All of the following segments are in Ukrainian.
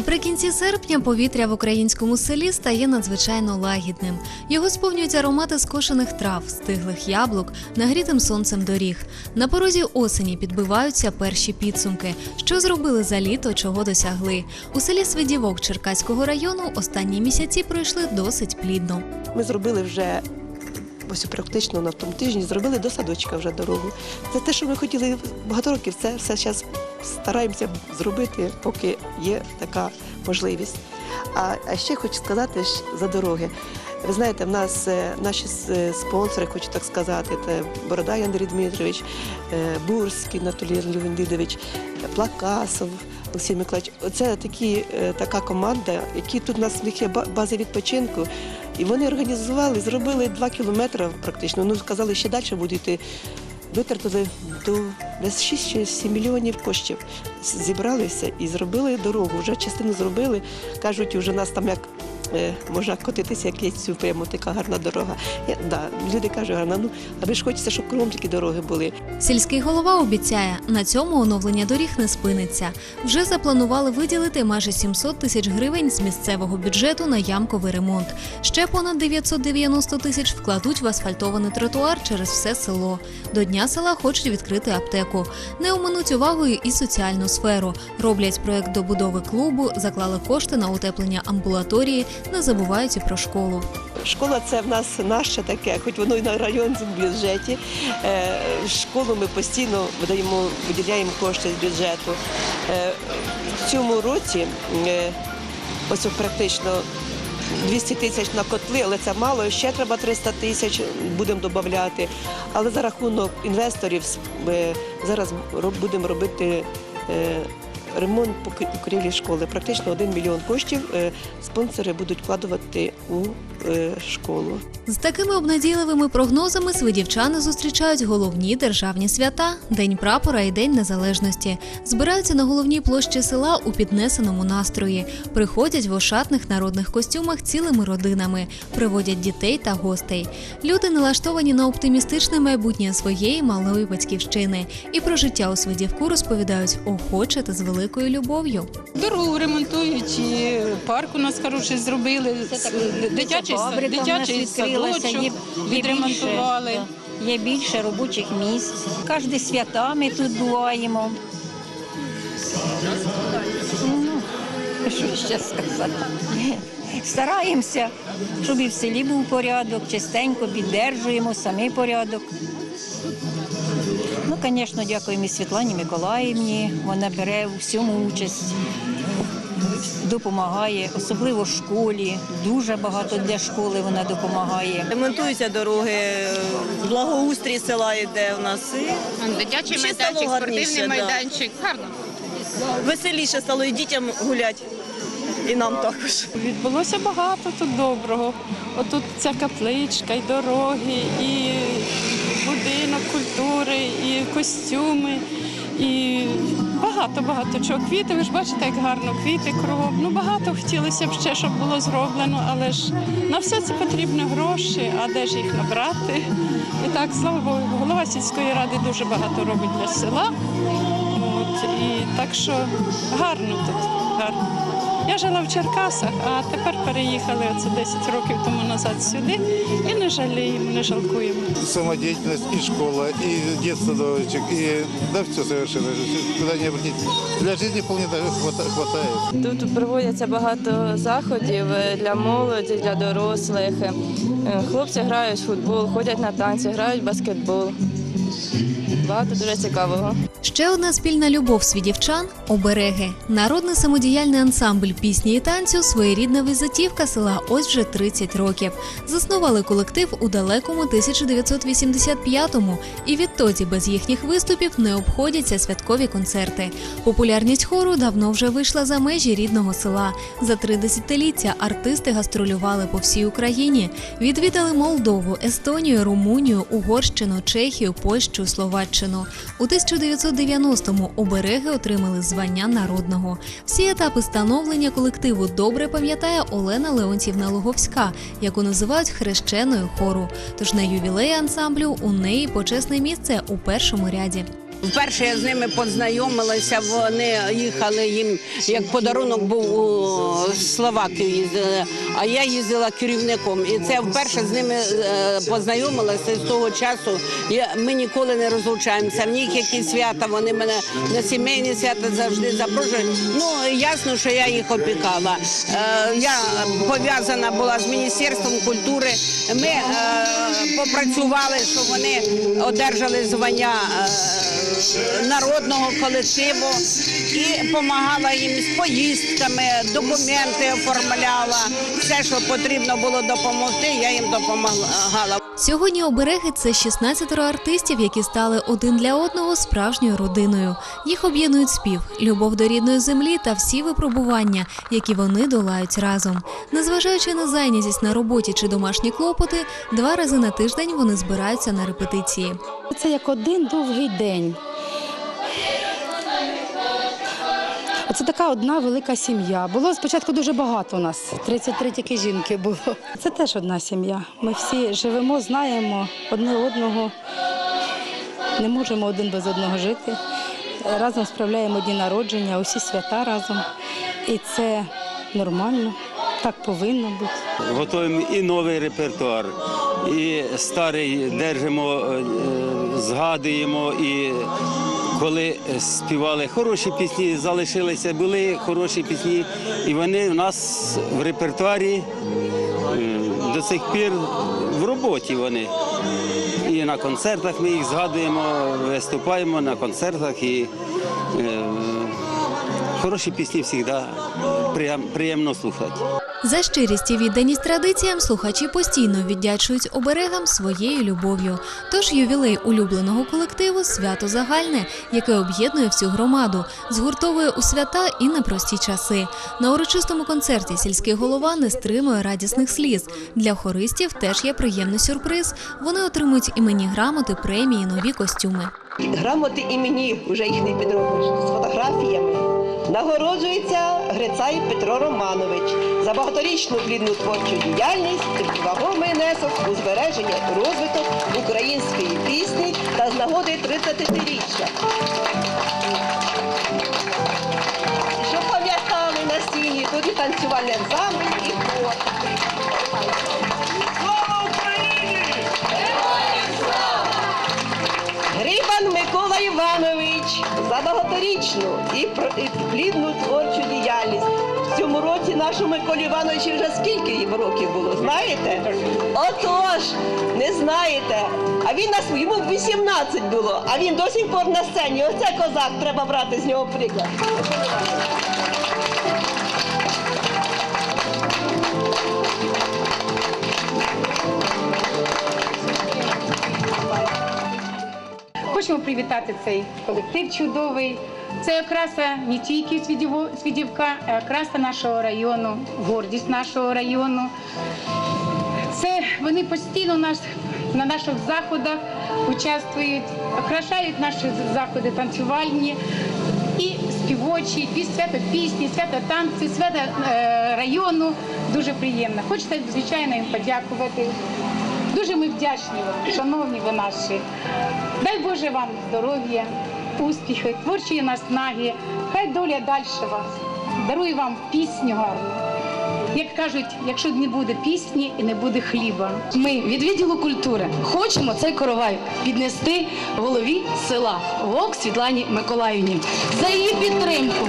Наприкінці серпня повітря в українському селі стає надзвичайно лагідним. Його сповнюють аромати скошених трав, стиглих яблук, нагрітим сонцем доріг. На порозі осені підбиваються перші підсумки. Що зробили за літо, чого досягли. У селі Свидівок Черкаського району останні місяці пройшли досить плідно. Ми зробили вже ось практично на тому тижні, зробили до садочка вже дорогу. Це те, що ми хотіли багато років. Це все зараз стараємося зробити, поки є така можливість. А, а ще хочу сказати за дороги. Ви знаєте, в нас е, наші спонсори, хочу так сказати, це Бородай Андрій Дмитрович, е, Бурський Анатолій Леонідович, Плакасов Олексій Миколаївич. Оце такі, е, така команда, які тут у нас в них є ба- бази відпочинку. І вони організували, зробили два кілометри практично. Ну, сказали, ще далі буде йти. Витратили до десь 6 чи 7 мільйонів коштів. Зібралися і зробили дорогу. Вже частину зробили. Кажуть, вже нас там як можна котитися, як є цю прямо така гарна дорога. Я, да, люди кажуть, гарна, ну аби ж хочеться, щоб кругом такі дороги були. Сільський голова обіцяє, на цьому оновлення доріг не спиниться. Вже запланували виділити майже 700 тисяч гривень з місцевого бюджету на ямковий ремонт. Ще понад 990 тисяч вкладуть в асфальтований тротуар через все село. До дня села хочуть відкрити аптеку. Не оминуть увагою і соціальну сферу. Роблять проект добудови клубу, заклали кошти на утеплення амбулаторії, не забувають і про школу. Школа це в нас наше таке, хоч воно і на районному бюджеті. Е, Школу ми постійно видаємо, виділяємо кошти з бюджету. Е, В цьому році е, ось практично 200 тисяч на котли, але це мало. Ще треба 300 тисяч, будемо додати. Але за рахунок інвесторів зараз будемо робити. Ремонт покрівлі школи практично 1 мільйон коштів е, спонсори будуть вкладувати у е, школу. З такими обнадійливими прогнозами свидівчани зустрічають головні державні свята День прапора і День Незалежності. Збираються на головній площі села у піднесеному настрої, приходять в ошатних народних костюмах цілими родинами, приводять дітей та гостей. Люди налаштовані на оптимістичне майбутнє своєї малої батьківщини і про життя у Свидівку розповідають охоче та з великою любов'ю. Дорогу ремонтують, і парк у нас хороший зробили, дитячий, дитячий садочок відремонтували. Є більше робочих місць. Кожне свята ми тут буваємо. Ну, що ще сказати? Стараємося, щоб і в селі був порядок, чистенько піддержуємо самий порядок. Ну, звісно, дякуємо і Світлані Миколаївні. Вона бере у всьому участь, допомагає, особливо в школі. Дуже багато для школи вона допомагає. Ремонтуються дороги, благоустрій села йде у нас. І Дитячий Ще майданчик, стало гарніше, спортивний да. майданчик. Гарно. веселіше стало і дітям гуляти, і нам також. Відбулося багато тут доброго. Отут ця капличка, і дороги, і будинок культури, і костюми, і багато багато чого. Квіти, ви ж бачите, як гарно квіти кругом. Ну багато хотілося б ще, щоб було зроблено, але ж на все це потрібно гроші, а де ж їх набрати? І так, слава Богу, голова сільської ради дуже багато робить для села. От, і так що гарно тут, гарно. Я жила в Черкасах, а тепер переїхали оце 10 років тому назад сюди і не жаліємо, не жалкуємо. самодеятельность, и школа, и детсадовочек, и да все совершенно. Куда не обратить. Для жизни вполне хватает. Тут проводяться багато заходів е, для молоді, для дорослих. Е, Хлопці грають в футбол, ходять на танці, грають в баскетбол. Багато дуже цікавого. Ще одна спільна любов свідівчан обереги. Народний самодіяльний ансамбль пісні і танцю своєрідна візитівка села ось вже 30 років. Заснували колектив у далекому 1985-му, і відтоді без їхніх виступів не обходяться святкові концерти. Популярність хору давно вже вийшла за межі рідного села. За три десятиліття артисти гастролювали по всій Україні, відвідали Молдову, Естонію, Румунію, Угорщину, Чехію, Польщу, Словаччину. У 1990-му обереги отримали звання народного. Всі етапи становлення колективу добре пам'ятає Олена Леонтівна Луговська, яку називають хрещеною хору. Тож на ювілеї ансамблю у неї почесне місце у першому ряді. Вперше я з ними познайомилася. Вони їхали їм як подарунок був у Словакію їздили, а я їздила керівником. І це вперше з ними е, познайомилася. З того часу ми ніколи не розлучаємося. В них якісь свята, вони мене на сімейні свята завжди запрошують. Ну ясно, що я їх опікала. Е, я пов'язана була з міністерством культури. Ми е, попрацювали, щоб вони одержали звання народного колективу і допомагала їм з поїздками, документи оформляла. Все, що потрібно було допомогти, я їм допомагала. Сьогодні обереги це 16 артистів, які стали один для одного справжньою родиною. Їх об'єднують спів, любов до рідної землі та всі випробування, які вони долають разом. Незважаючи на зайнятість на роботі чи домашні клопоти, два рази на тиждень вони збираються на репетиції. Це як один довгий день. Це така одна велика сім'я. Було спочатку дуже багато у нас, 33 тільки жінки було. Це теж одна сім'я. Ми всі живемо, знаємо одне одного, не можемо один без одного жити. Разом справляємо дні народження, усі свята разом. І це нормально, так повинно бути. Готуємо і новий репертуар, і старий держимо, е, е, згадуємо. І коли співали хороші пісні, залишилися, були хороші пісні, і вони в нас в репертуарі е, до сих пір в роботі вони. І на концертах ми їх згадуємо, виступаємо на концертах і е, хороші пісні завжди приємно слухати. За щирість і відданість традиціям слухачі постійно віддячують оберегам своєю любов'ю. Тож ювілей улюбленого колективу свято загальне, яке об'єднує всю громаду, згуртовує у свята і непрості часи. На урочистому концерті сільський голова не стримує радісних сліз. Для хористів теж є приємний сюрприз. Вони отримують іменні грамоти, премії, нові костюми. Грамоти імені вже їх не підробиш з фотографіями. Нагороджується Грицай Петро Романович за багаторічну плідну творчу діяльність вагомий внесок у збереження і розвиток української пісні та з нагоди 30-річчя. Щоб пам'ятали на стіні, тут і танцювальний ансамбль, і хор. Багаторічну і, про- плідну творчу діяльність. В цьому році нашому Миколі Івановичу вже скільки їм років було, знаєте? Отож, не знаєте. А він нас йому 18 було, а він до сих пор на сцені. Оце козак, треба брати з нього приклад. Хочемо привітати цей колектив чудовий. Це окраса не тільки Свідівка, а окраса нашого району, гордість нашого району. Це вони постійно наш, на наших заходах участвують, окрашають наші заходи танцювальні і співочі, і свято пісні, свято танці, свято е, району. Дуже приємно. Хочеться, звичайно, їм подякувати. Дуже ми вдячні вам, шановні ви наші. Дай Боже вам здоров'я, успіхи, творчої наснаги. Хай доля далі вас. Дарує вам пісню гарну. Як кажуть, якщо не буде пісні і не буде хліба. Ми від відділу культури хочемо цей коровай піднести голові села Вовк Світлані Миколаївні за її підтримку.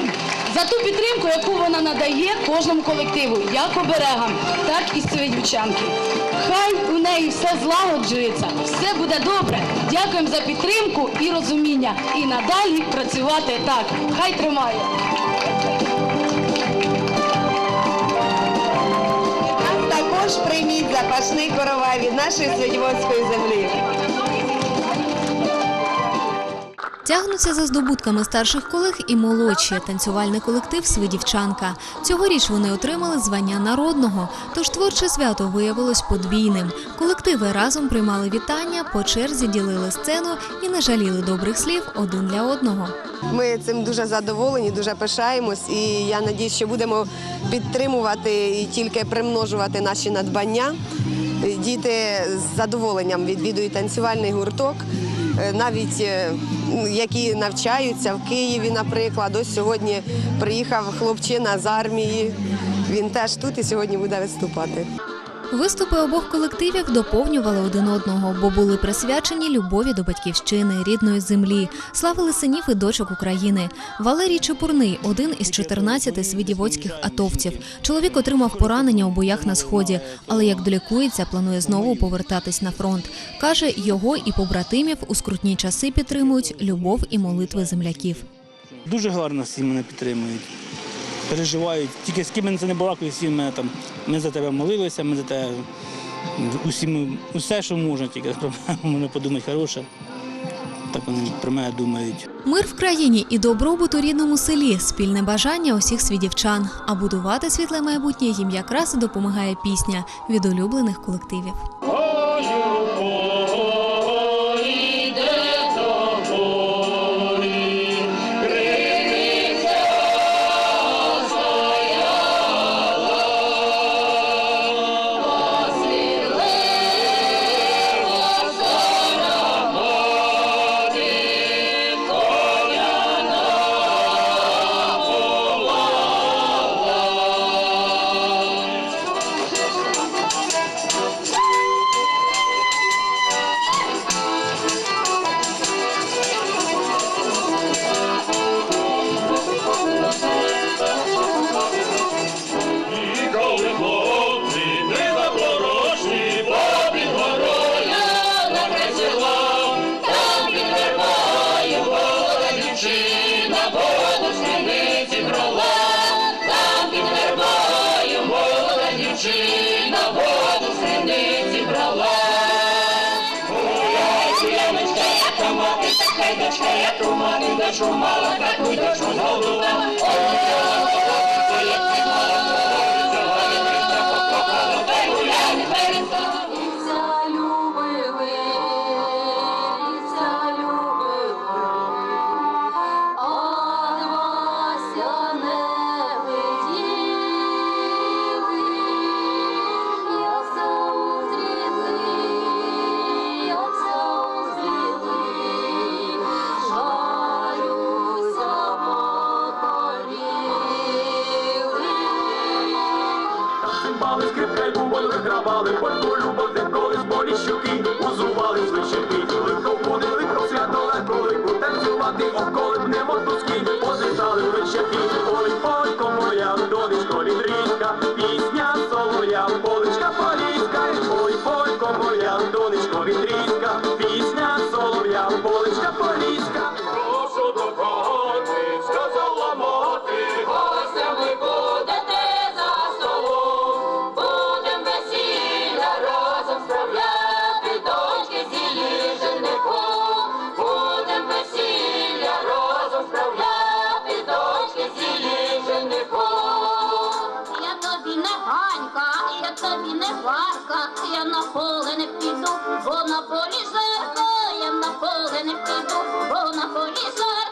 За ту підтримку, яку вона надає кожному колективу, як оберегам, так і свидівчанки. Хай у неї все злагоджується, все буде добре. Дякуємо за підтримку і розуміння. І надалі працювати так. Хай тримає. Також прийміть запашний коровай від нашої Свидівоцької землі. Тягнуться за здобутками старших колег і молодші танцювальний колектив Свидівчанка. Цьогоріч вони отримали звання народного, тож творче свято виявилось подвійним. Колективи разом приймали вітання, по черзі ділили сцену і не жаліли добрих слів один для одного. Ми цим дуже задоволені, дуже пишаємось, і я надіюсь, що будемо підтримувати і тільки примножувати наші надбання. Діти з задоволенням відвідують танцювальний гурток. Е, навіть е, які навчаються в Києві, наприклад. Ось сьогодні приїхав хлопчина з армії. Він теж тут і сьогодні буде виступати. Виступи обох колективів доповнювали один одного, бо були присвячені любові до батьківщини, рідної землі, славили синів і дочок України. Валерій Чепурний один із 14 свідівоцьких атовців. Чоловік отримав поранення у боях на сході, але як долікується, планує знову повертатись на фронт. каже, його і побратимів у скрутні часи підтримують любов і молитви земляків. Дуже гарно всі мене підтримують, переживають. Тільки з ким я це не балакаю, всі мене там. Ми за тебе молилися, ми за тебе усі, ми- усе, що можна, тільки про мене подумати хороше. Так вони про мене думають. Мир в країні і добробут у рідному селі спільне бажання усіх свідівчан. А будувати світле майбутнє їм якраз допомагає пісня від улюблених колективів. Цимбали, деколи, щуки, узували звичайки, легко буде про свято легко лику, танцювати, околибне мотузки, позитали вечірки, ой, полько моя, донечко, лідрічка, пісня солоя, поличка поліська, ой, полько моя, донечко, лідрічка, тобі не варка, я на поле не піду, бо на полі жарко, я на поле не піду, бо на полі жарко.